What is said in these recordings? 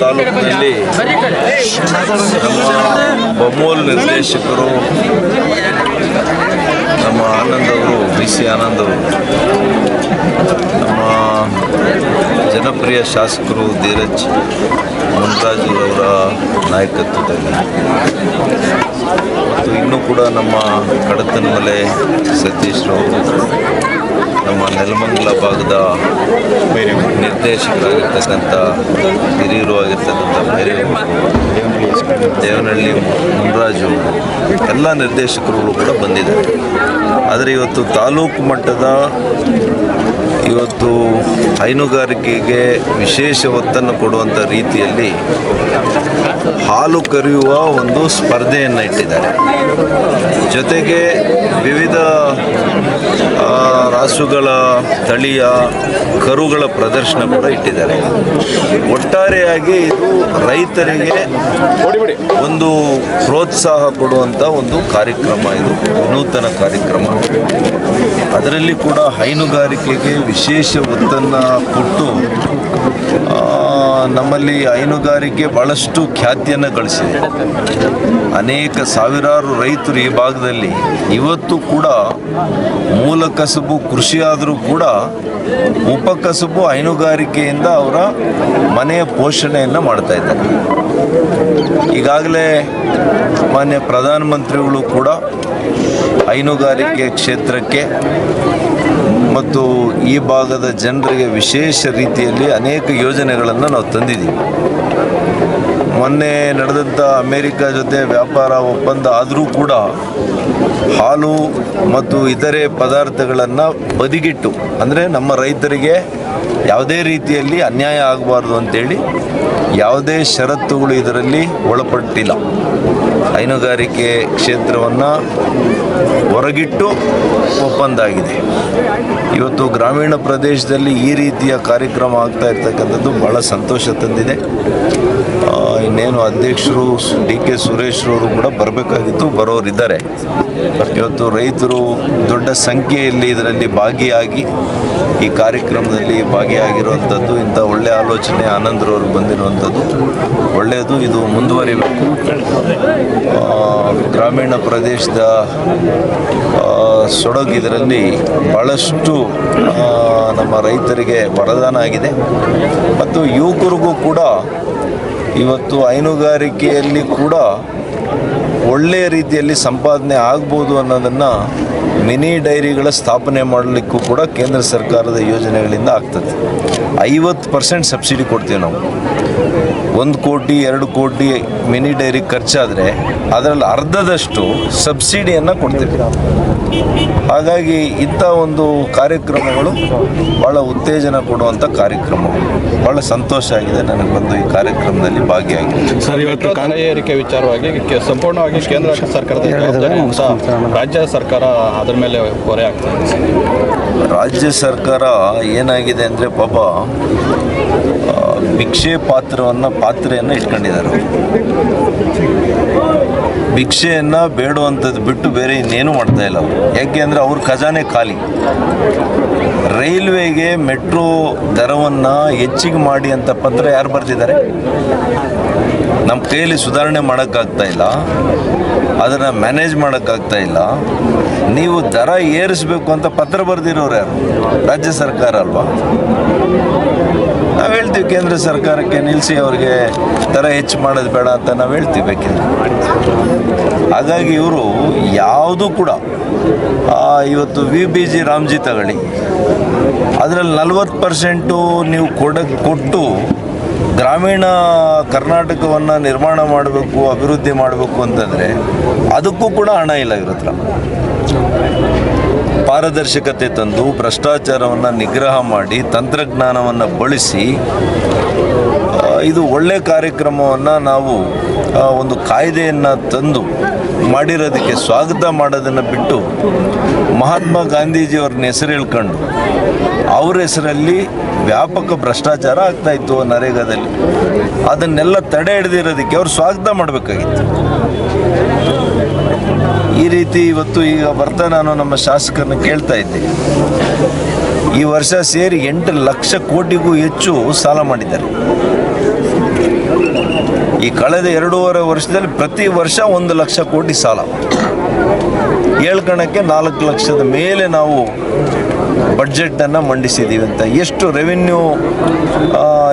ತಾಲೂಕಿನಲ್ಲಿ ಬಮೋಲ್ ನಿರ್ದೇಶಕರು, ನಮ್ಮ ಆನಂದ್ ಅವರು, ಬಿ ಸಿ ಆನಂದ್ ಅವರು, ನಮ್ಮ ಜನಪ್ರಿಯ ಶಾಸಕರು ಧೀರಜ್ ಮುನ್ರಾಜುರವರ ನಾಯಕತ್ವದಲ್ಲಿ. ಮತ್ತು ಇನ್ನೂ ಕೂಡ ನಮ್ಮ ಕಡತನಮಲೆ ಸತೀಶ್ ರವರು ನಮ್ಮ ನೆಲಮಂಗಲ ಭಾಗದ ನಿರ್ದೇಶಕರಾಗಿರ್ತಕ್ಕಂಥ ಹಿರಿಯರು ಆಗಿರ್ತಕ್ಕಂಥ ಬೇರೆ ದೇವನಹಳ್ಳಿ ಮುನ್ರಾಜು ಎಲ್ಲ ನಿರ್ದೇಶಕರುಗಳು ಕೂಡ ಬಂದಿದ್ದಾರೆ. ಆದರೆ ಇವತ್ತು ತಾಲೂಕು ಮಟ್ಟದ ಇವತ್ತು ಹೈನುಗಾರಿಕೆಗೆ ವಿಶೇಷ ಒತ್ತನ್ನು ಕೊಡುವಂಥ ರೀತಿಯಲ್ಲಿ ಹಾಲು ಕರೆಯುವ ಒಂದು ಸ್ಪರ್ಧೆಯನ್ನು ಇಟ್ಟಿದ್ದಾರೆ. ಜೊತೆಗೆ ವಿವಿಧ ರಾಸುಗಳ ತಳಿಯ ಕರುಗಳ ಪ್ರದರ್ಶನ ಕೂಡ ಇಟ್ಟಿದ್ದಾರೆ. ಒಟ್ಟಾರೆಯಾಗಿ ಇದು ರೈತರಿಗೆ ಒಂದು ಪ್ರೋತ್ಸಾಹ ಕೊಡುವಂಥ ಒಂದು ಕಾರ್ಯಕ್ರಮ ಇದು, ನೂತನ ಕಾರ್ಯಕ್ರಮ. ಅದರಲ್ಲಿ ಕೂಡ ಹೈನುಗಾರಿಕೆಗೆ ವಿಶೇಷ ಒತ್ತನ್ನು ಕೊಟ್ಟು ನಮ್ಮಲ್ಲಿ ಹೈನುಗಾರಿಕೆ ಭಾಳಷ್ಟು ಖ್ಯಾತಿಯನ್ನು ಗಳಿಸಿದೆ. ಅನೇಕ ಸಾವಿರಾರು ರೈತರು ಈ ಭಾಗದಲ್ಲಿ ಇವತ್ತು ಕೂಡ ಮೂಲ ಕಸುಬು ಕೃಷಿಯಾದರೂ ಕೂಡ ಉಪಕಸುಬು ಹೈನುಗಾರಿಕೆಯಿಂದ ಅವರ ಮನೆಯ ಪೋಷಣೆಯನ್ನು ಮಾಡ್ತಾ ಇದ್ದಾರೆ. ಈಗಾಗಲೇ ಮಾನ್ಯ ಪ್ರಧಾನಮಂತ್ರಿಗಳು ಕೂಡ ಹೈನುಗಾರಿಕೆ ಕ್ಷೇತ್ರಕ್ಕೆ ಮತ್ತು ಈ ಭಾಗದ ಜನರಿಗೆ ವಿಶೇಷ ರೀತಿಯಲ್ಲಿ ಅನೇಕ ಯೋಜನೆಗಳನ್ನು ನಾವು ತಂದಿದ್ದೀವಿ. ಮೊನ್ನೆ ನಡೆದಂಥ ಅಮೇರಿಕ ಜೊತೆ ವ್ಯಾಪಾರ ಒಪ್ಪಂದ ಆದರೂ ಕೂಡ ಹಾಲು ಮತ್ತು ಇತರೆ ಪದಾರ್ಥಗಳನ್ನು ಬದಿಗಿಟ್ಟು, ಅಂದರೆ ನಮ್ಮ ರೈತರಿಗೆ ಯಾವುದೇ ರೀತಿಯಲ್ಲಿ ಅನ್ಯಾಯ ಆಗಬಾರ್ದು ಅಂತೇಳಿ ಯಾವುದೇ ಷರತ್ತುಗಳು ಇದರಲ್ಲಿ ಒಳಪಟ್ಟಿಲ್ಲ. ಹೈನುಗಾರಿಕೆ ಕ್ಷೇತ್ರವನ್ನು ಹೊರಗಿಟ್ಟು ಒಪ್ಪಂದ ಆಗಿದೆ ಇವತ್ತು ಗ್ರಾಮೀಣ ಪ್ರದೇಶದಲ್ಲಿ ಈ ರೀತಿಯ ಕಾರ್ಯಕ್ರಮ ಆಗ್ತಾ ಇರ್ತಕ್ಕಂಥದ್ದು ಭಾಳ ಸಂತೋಷ ತಂದಿದೆ. ಇನ್ನೇನು ಅಧ್ಯಕ್ಷರು ಡಿ ಕೆ ಸುರೇಶ್ರವರು ಕೂಡ ಬರಬೇಕಾಗಿತ್ತು ಬರೋರಿದ್ದಾರೆ ಇವತ್ತು ರೈತರು ದೊಡ್ಡ ಸಂಖ್ಯೆಯಲ್ಲಿ ಇದರಲ್ಲಿ ಭಾಗಿಯಾಗಿ ಈ ಕಾರ್ಯಕ್ರಮದಲ್ಲಿ ಭಾಗಿಯಾಗಿರುವಂಥದ್ದು, ಇಂಥ ಒಳ್ಳೆ ಆಲೋಚನೆ ಆನಂದ್ರವರು ಬಂದಿರುವಂಥದ್ದು. ಒಳ್ಳೆಯದು, ಇದು ಮುಂದುವರಿಬೇಕು. ಗ್ರಾಮೀಣ ಪ್ರದೇಶದ ಸೊಡಗು ಇದರಲ್ಲಿ ಭಾಳಷ್ಟು ನಮ್ಮ ರೈತರಿಗೆ ವರದಾನ ಆಗಿದೆ. ಮತ್ತು ಯುವಕರಿಗೂ ಕೂಡ ಇವತ್ತು ಹೈನುಗಾರಿಕೆಯಲ್ಲಿ ಕೂಡ ಒಳ್ಳೆಯ ರೀತಿಯಲ್ಲಿ ಸಂಪಾದನೆ ಆಗ್ಬೋದು ಅನ್ನೋದನ್ನು ಮಿನಿ ಡೈರಿಗಳ ಸ್ಥಾಪನೆ ಮಾಡಲಿಕ್ಕೂ ಕೂಡ ಕೇಂದ್ರ ಸರ್ಕಾರದ ಯೋಜನೆಗಳಿಂದ ಆಗ್ತದೆ. ಐವತ್ತು ಪರ್ಸೆಂಟ್ ಸಬ್ಸಿಡಿ ಕೊಡ್ತೀವಿ ನಾವು. ಒಂದು ಕೋಟಿ ಎರಡು ಕೋಟಿ ಮಿನಿ ಡೈರಿ ಖರ್ಚಾದರೆ ಅದರಲ್ಲಿ ಅರ್ಧದಷ್ಟು ಸಬ್ಸಿಡಿಯನ್ನು ಕೊಡ್ತೀವಿ. ಹಾಗಾಗಿ ಇಂಥ ಒಂದು ಕಾರ್ಯಕ್ರಮಗಳು ಭಾಳ ಉತ್ತೇಜನ ಕೊಡುವಂಥ ಕಾರ್ಯಕ್ರಮ ಭಾಳ ಸಂತೋಷ ಆಗಿದೆ ನನಗೆ ಬಂದು ಈ ಕಾರ್ಯಕ್ರಮದಲ್ಲಿ ಭಾಗಿಯಾಗಿ. ಸರ್ ಇವತ್ತು ಏರಿಕೆ ವಿಚಾರವಾಗಿ ಸಂಪೂರ್ಣವಾಗಿ ಕೇಂದ್ರ ಸರ್ಕಾರದ ರಾಜ್ಯ ಸರ್ಕಾರ ಅದರ ಮೇಲೆ ಹೊರೆ ಆಗ್ತಾ ಇದೆ ರಾಜ್ಯ ಸರ್ಕಾರ ಏನಾಗಿದೆ ಅಂದರೆ ಪಾಪ ಭಿಕ್ಷೆ ಪಾತ್ರವನ್ನು ಪಾತ್ರೆಯನ್ನು ಇಟ್ಕೊಂಡಿದ್ದಾರೆ. ಭಿಕ್ಷೆಯನ್ನು ಬೇಡುವಂಥದ್ದು ಬಿಟ್ಟು ಬೇರೆ ಇನ್ನೇನು ಮಾಡ್ತಾ ಇಲ್ಲ ಅವರು. ಯಾಕೆ ಅಂದರೆ ಅವ್ರ ಖಜಾನೆ ಖಾಲಿ. ರೈಲ್ವೆಗೆ ಮೆಟ್ರೋ ದರವನ್ನು ಹೆಚ್ಚಿಗೆ ಮಾಡಿ ಅಂತ ಪತ್ರ ಯಾರು ಬರ್ತಿದ್ದಾರೆ ನಮ್ಮ ಕೈಯಲ್ಲಿ ಸುಧಾರಣೆ ಮಾಡೋಕ್ಕಾಗ್ತಾ ಇಲ್ಲ. ಅದನ್ನು ಮ್ಯಾನೇಜ್ ಮಾಡೋಕ್ಕಾಗ್ತಾ ಇಲ್ಲ. ನೀವು ದರ ಏರಿಸಬೇಕು ಅಂತ ಪತ್ರ ಬರೆದಿರೋರು ಯಾರು? ರಾಜ್ಯ ಸರ್ಕಾರ ಅಲ್ವಾ? ನಾವು ಹೇಳ್ತೀವಿ, ಕೇಂದ್ರ ಸರ್ಕಾರಕ್ಕೆ ನಿಲ್ಲಿಸಿ ಅವ್ರಿಗೆ ದರ ಹೆಚ್ಚು ಮಾಡೋದು ಬೇಡ ಅಂತ ನಾವು ಹೇಳ್ತೀವಿ ಬೇಕಿದ್ರೆ. ಹಾಗಾಗಿ ಇವರು ಯಾವುದೂ ಕೂಡ ಇವತ್ತು ವಿ ಬಿ ಜಿ ರಾಮ್ಜಿ ತಗೊಳ್ಳಿ, ಅದರಲ್ಲಿ ನಲ್ವತ್ತು ಪರ್ಸೆಂಟು ನೀವು ಕೊಡ, ಕೊಟ್ಟು ಗ್ರಾಮೀಣ ಕರ್ನಾಟಕವನ್ನು ನಿರ್ಮಾಣ ಮಾಡಬೇಕು, ಅಭಿವೃದ್ಧಿ ಮಾಡಬೇಕು ಅಂತಂದರೆ, ಅದಕ್ಕೂ ಕೂಡ ಹಣ ಇಲ್ಲ ಇವ್ರ ಹತ್ರ. ಪಾರದರ್ಶಕತೆ ತಂದು ಭ್ರಷ್ಟಾಚಾರವನ್ನು ನಿಗ್ರಹ ಮಾಡಿ ತಂತ್ರಜ್ಞಾನವನ್ನು ಬಳಸಿ ಇದು ಒಳ್ಳೆ ಕಾರ್ಯಕ್ರಮವನ್ನು ನಾವು ಒಂದು ಕಾಯ್ದೆಯನ್ನು ತಂದು ಮಾಡಿರೋದಕ್ಕೆ ಸ್ವಾಗತ ಮಾಡೋದನ್ನು ಬಿಟ್ಟು ಮಹಾತ್ಮ ಗಾಂಧೀಜಿಯವ್ರನ್ನ ಹೆಸರು ಹೇಳ್ಕೊಂಡು ಅವ್ರ ಹೆಸರಲ್ಲಿ ವ್ಯಾಪಕ ಭ್ರಷ್ಟಾಚಾರ ಆಗ್ತಾ ಇತ್ತು ನರೇಗಾದಲ್ಲಿ. ಅದನ್ನೆಲ್ಲ ತಡೆ ಹಿಡಿದಿರೋದಕ್ಕೆ ಅವ್ರು ಸ್ವಾಗತ ಮಾಡಬೇಕಾಗಿತ್ತು. ಈ ರೀತಿ ಇವತ್ತು ಈಗ ಬರ್ತಾ ನಾನು ನಮ್ಮ ಶಾಸಕರನ್ನ ಕೇಳ್ತಾ ಇದ್ದೆ. ಈ ವರ್ಷ ಸೇರಿ ಎಂಟು ಲಕ್ಷ ಕೋಟಿಗೂ ಹೆಚ್ಚು ಸಾಲ ಮಾಡಿದ್ದಾರೆ. ಈ ಕಳೆದ ಎರಡೂವರೆ ವರ್ಷದಲ್ಲಿ ಪ್ರತಿ ವರ್ಷ ಒಂದು ಲಕ್ಷ ಕೋಟಿ ಸಾಲ. ಹೇಳ್ಕಣಕ್ಕೆ ನಾಲ್ಕು ಲಕ್ಷದ ಮೇಲೆ ನಾವು ಬಡ್ಜೆಟನ್ನು ಮಂಡಿಸಿದ್ದೀವಿ ಅಂತ. ಎಷ್ಟು ರೆವಿನ್ಯೂ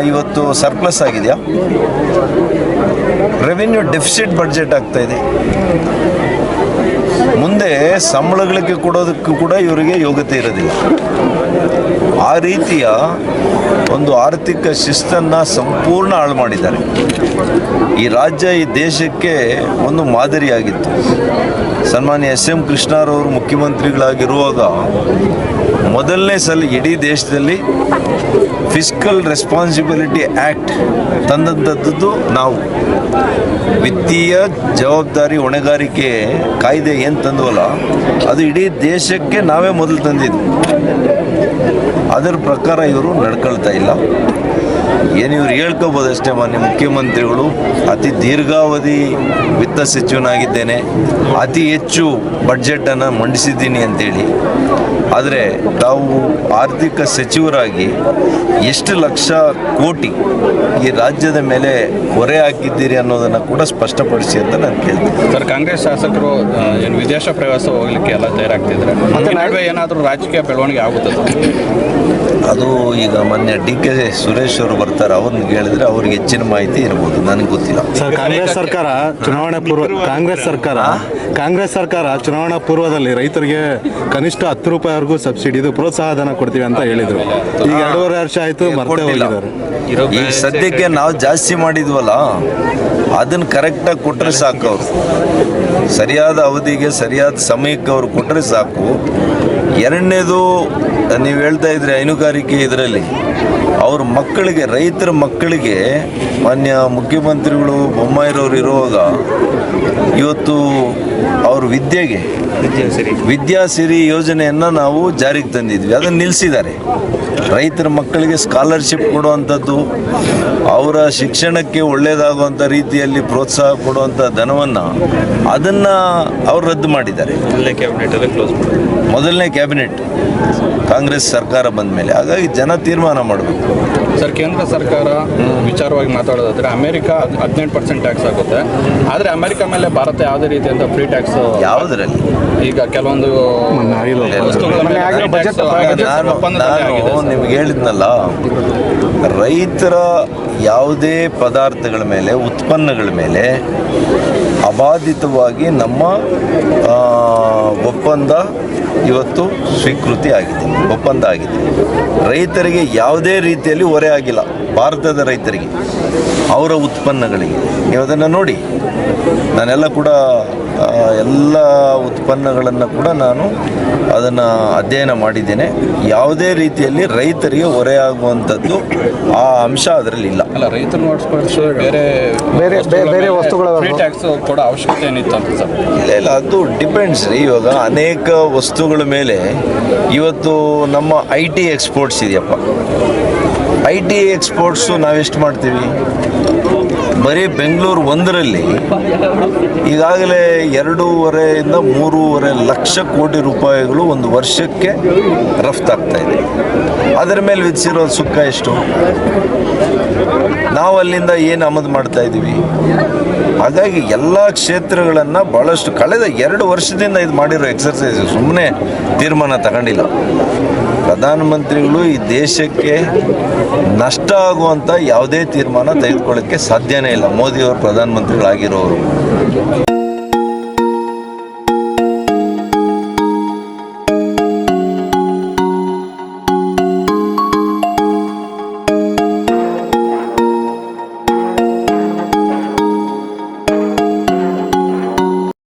ಇವತ್ತು ಸರ್ಪ್ಲಸ್ ಆಗಿದೆಯಾ? ರೆವಿನ್ಯೂ ಡೆಫಿಸಿಟ್ ಬಡ್ಜೆಟ್ ಆಗ್ತಾ ಇದೆ. ಮುಂದೆ ಸಂಬಳಗಳಿಗೆ ಕೊಡೋದಕ್ಕೂ ಕೂಡ ಇವರಿಗೆ ಯೋಗ್ಯತೆ ಇರೋದಿಲ್ಲ. ಆ ರೀತಿಯ ಒಂದು ಆರ್ಥಿಕ ಶಿಸ್ತನ್ನು ಸಂಪೂರ್ಣ ಹಾಳು ಮಾಡಿದ್ದಾರೆ. ಈ ರಾಜ್ಯ, ಈ ದೇಶಕ್ಕೆ ಒಂದು ಮಾದರಿಯಾಗಿತ್ತು. ಸನ್ಮಾನ್ಯ ಎಸ್ ಎಂ ಕೃಷ್ಣರವರು ಮುಖ್ಯಮಂತ್ರಿಗಳಾಗಿರುವಾಗ ಮೊದಲನೇ ಸಲ ಇಡೀ ದೇಶದಲ್ಲಿ ಫಿಸ್ಕಲ್ ರೆಸ್ಪಾನ್ಸಿಬಿಲಿಟಿ ಆ್ಯಕ್ಟ್ ತಂದಂಥದ್ದು ನಾವು. ವಿತ್ತೀಯ ಜವಾಬ್ದಾರಿ ಹೊಣೆಗಾರಿಕೆ ಕಾಯ್ದೆ ಏನು ತಂದವಲ್ಲ, ಅದು ಇಡೀ ದೇಶಕ್ಕೆ ನಾವೇ ಮೊದಲು ತಂದಿದ್ದು. ಅದರ ಪ್ರಕಾರ ಇವರು ನಡ್ಕೊಳ್ತಾ ಇಲ್ಲ. ಏನು ಇವ್ರು ಹೇಳ್ಕೋಬೋದು ಅಷ್ಟೇ ಮಾನ್ಯ ಮುಖ್ಯಮಂತ್ರಿಗಳು. ಅತಿ ದೀರ್ಘಾವಧಿ ವಿತ್ತ ಸಚಿವನಾಗಿದ್ದೇನೆ. ಅತಿ ಹೆಚ್ಚು ಬಡ್ಜೆಟನ್ನು ಮಂಡಿಸಿದ್ದೀನಿ ಅಂತೇಳಿ. ಆದರೆ ತಾವು ಆರ್ಥಿಕ ಸಚಿವರಾಗಿ ಎಷ್ಟು ಲಕ್ಷ ಕೋಟಿ ಈ ರಾಜ್ಯದ ಮೇಲೆ ಹೊರೆ ಹಾಕಿದ್ದೀರಿ ಅನ್ನೋದನ್ನು ಕೂಡ ಸ್ಪಷ್ಟಪಡಿಸಿ ಅಂತ ನಾನು ಕೇಳ್ತೀನಿ. ಸರ್ ಕಾಂಗ್ರೆಸ್ ಶಾಸಕರು ಏನು ವಿದೇಶ ಪ್ರವಾಸ ಹೋಗ್ಲಿಕ್ಕೆ ಎಲ್ಲ ತಯಾರಾಗ್ತಿದ್ದಾರೆ. ಮತ್ತೆ ನಡುವೆ ಏನಾದರೂ ರಾಜಕೀಯ ಬೆಳವಣಿಗೆ ಆಗುತ್ತದೆ? ಅದು ಈಗ ಮೊನ್ನೆ ಡಿ ಕೆ ಸುರೇಶ್ ಅವರು ಬರ್ತಾರೆ ಅವ್ರನ್ನ ಕೇಳಿದ್ರೆ ಅವ್ರಿಗೆ ಹೆಚ್ಚಿನ ಮಾಹಿತಿ ಇರ್ಬೋದು ನನಗೆ ಗೊತ್ತಿಲ್ಲ. ಸರ್ ಕಾಂಗ್ರೆಸ್ ಸರ್ಕಾರ ಚುನಾವಣೆ ಪೂರ್ವ ಕಾಂಗ್ರೆಸ್ ಸರ್ಕಾರ ಕಾಂಗ್ರೆಸ್ ಸರ್ಕಾರ ಚುನಾವಣಾ ಪೂರ್ವದಲ್ಲಿ ರೈತರಿಗೆ ಕನಿಷ್ಠ ಹತ್ತು ರೂಪಾಯಿವರೆಗೂ ಸಬ್ಸಿಡಿ ಇದು ಪ್ರೋತ್ಸಾಹ ಧನ ಕೊಡ್ತೀವಿ ಅಂತ ಹೇಳಿದ್ರು. ಈಗ ಎರಡೂವರೆ ವರ್ಷ ಆಯ್ತು ಮರ್ತೇ. ಹೋಗಿದ್ದಾರೆ. ಈಗ ಸದ್ಯಕ್ಕೆ ನಾವು ಜಾಸ್ತಿ ಮಾಡಿದ್ವಲ್ಲ ಅದನ್ನ ಕರೆಕ್ಟಾಗಿ ಕೊಟ್ಟರೆ ಸಾಕು ಅವರು. ಸರಿಯಾದ ಅವಧಿಗೆ ಸರಿಯಾದ ಸಮಯಕ್ಕೆ ಅವರು ಕೊಟ್ಟರೆ ಸಾಕು. ಎರಡನೇದು ನೀವು ಹೇಳ್ತಾ ಇದ್ರೆ ಹೈನುಗಾರಿಕೆ ಇದರಲ್ಲಿ ಅವ್ರ ಮಕ್ಕಳಿಗೆ ರೈತರ ಮಕ್ಕಳಿಗೆ ಮಾನ್ಯ ಮುಖ್ಯಮಂತ್ರಿಗಳು ಬೊಮ್ಮಾಯಿರವ್ರು ಇರುವಾಗ ಇವತ್ತು ಅವ್ರ ವಿದ್ಯೆಗೆ ವಿದ್ಯಾಸಿರಿ ಯೋಜನೆಯನ್ನು ನಾವು ಜಾರಿಗೆ ತಂದಿದ್ವಿ. ಅದನ್ನು ನಿಲ್ಲಿಸಿದ್ದಾರೆ ರೈತರ ಮಕ್ಕಳಿಗೆ ಸ್ಕಾಲರ್ಶಿಪ್ ಕೊಡುವಂಥದ್ದು ಅವರ ಶಿಕ್ಷಣಕ್ಕೆ ಒಳ್ಳೆಯದಾಗುವಂಥ ರೀತಿಯಲ್ಲಿ ಪ್ರೋತ್ಸಾಹ ಕೊಡುವಂಥ ಧನವನ್ನು ಅದನ್ನು ಅವರು ರದ್ದು ಮಾಡಿದ್ದಾರೆ. ಮೊದಲನೇ ಕ್ಯಾಬಿನೆಟ್ ಕಾಂಗ್ರೆಸ್ ಸರ್ಕಾರ ಬಂದ ಮೇಲೆ ಹಾಗಾಗಿ ಜನ ತೀರ್ಮಾನ ಮಾಡಬೇಕು. ಸರ್ ಕೇಂದ್ರ ಸರ್ಕಾರ ವಿಚಾರವಾಗಿ ಮಾತಾಡೋದಾದ್ರೆ ಅಮೆರಿಕ ಹದಿನೆಂಟು ಪರ್ಸೆಂಟ್ ಟ್ಯಾಕ್ಸ್ ಆಗುತ್ತೆ. ಆದರೆ ಅಮೆರಿಕ ಮೇಲೆ ಭಾರತ ಯಾವುದೇ ರೀತಿಯಿಂದ ಫ್ರೀ ಟ್ಯಾಕ್ಸ್ ಯಾವುದರಲ್ಲಿ? ಈಗ ಕೆಲವೊಂದು. ನಿಮ್ಗೆ ಹೇಳಿದ್ನಲ್ಲ ರೈತರ ಯಾವುದೇ ಪದಾರ್ಥಗಳ ಮೇಲೆ ಉತ್ಪನ್ನಗಳ ಮೇಲೆ ಅಬಾಧಿತವಾಗಿ ನಮ್ಮ ಒಪ್ಪಂದ ಇವತ್ತು ಸ್ವೀಕೃತಿ ಆಗಿದೆ, ಒಪ್ಪಂದ ಆಗಿದೆ. ರೈತರಿಗೆ ಯಾವುದೇ ರೀತಿಯಲ್ಲಿ ಹೊರೆ ಆಗಿಲ್ಲ, ಭಾರತದ ರೈತರಿಗೆ, ಅವರ ಉತ್ಪನ್ನಗಳಿಗೆ. ನೀವು ಅದನ್ನು ನೋಡಿ, ನಾನೆಲ್ಲ ಕೂಡ ಎಲ್ಲ ಉತ್ಪನ್ನಗಳನ್ನು ಕೂಡ ನಾನು ಅದನ್ನು ಅಧ್ಯಯನ ಮಾಡಿದ್ದೇನೆ. ಯಾವುದೇ ರೀತಿಯಲ್ಲಿ ರೈತರಿಗೆ ಹೊರೆಯಾಗುವಂಥದ್ದು ಆ ಅಂಶ ಅದರಲ್ಲಿ ಇಲ್ಲ. ಅಲ್ಲ ರೈತರು ಬೇರೆ ಬೇರೆ ಬೇರೆ ವಸ್ತುಗಳ ಟ್ಯಾಕ್ಸ್ ಕೊಡೋ ಅವಶ್ಯಕತೆ ಏನಿತ್ತು ಅಂತ ಸರ್? ಇಲ್ಲ ಇಲ್ಲ ಅದು ಡಿಪೆಂಡ್ಸ್ ರೀ. ಇವಾಗ ಅನೇಕ ವಸ್ತುಗಳ ಮೇಲೆ ಇವತ್ತು ನಮ್ಮ ಐ ಟಿ ಎಕ್ಸ್ಪೋರ್ಟ್ಸ್ ಇದೆಯಪ್ಪ. ಐ ಟಿ ಎಕ್ಸ್ಪೋರ್ಟ್ಸು ನಾವೆಷ್ಟು ಮಾಡ್ತೀವಿ? ಬರೀ ಬೆಂಗಳೂರು ಒಂದರಲ್ಲಿ ಈಗಾಗಲೇ ಎರಡೂವರೆಯಿಂದ ಮೂರುವರೆ ಲಕ್ಷ ಕೋಟಿ ರೂಪಾಯಿಗಳು ಒಂದು ವರ್ಷಕ್ಕೆ ರಫ್ತಾಗ್ತಾ ಇದೆ. ಅದರ ಮೇಲೆ ವಿಧಿಸಿರೋ ಸುಖ ಎಷ್ಟು? ನಾವು ಅಲ್ಲಿಂದ ಏನು ಆಮದು ಮಾಡ್ತಾ ಇದ್ದೀವಿ ಹಾಗಾಗಿ ಎಲ್ಲ ಕ್ಷೇತ್ರಗಳನ್ನು ಭಾಳಷ್ಟು ಕಳೆದ ಎರಡು ವರ್ಷದಿಂದ ಇದು ಮಾಡಿರೋ ಎಕ್ಸರ್ಸೈಸ್ ಸುಮ್ಮನೆ ತೀರ್ಮಾನ ತಗೊಂಡಿಲ್ಲ. ಪ್ರಧಾನಮಂತ್ರಿಗಳು ಈ ದೇಶಕ್ಕೆ ನಷ್ಟ ಆಗುವಂಥ ಯಾವುದೇ ತೀರ್ಮಾನ ತೆಗೆದುಕೊಳ್ಳೋಕ್ಕೆ ಸಾಧ್ಯನೇ ಇಲ್ಲ. ಮೋದಿಯವರು ಪ್ರಧಾನಮಂತ್ರಿಗಳಾಗಿರೋರು.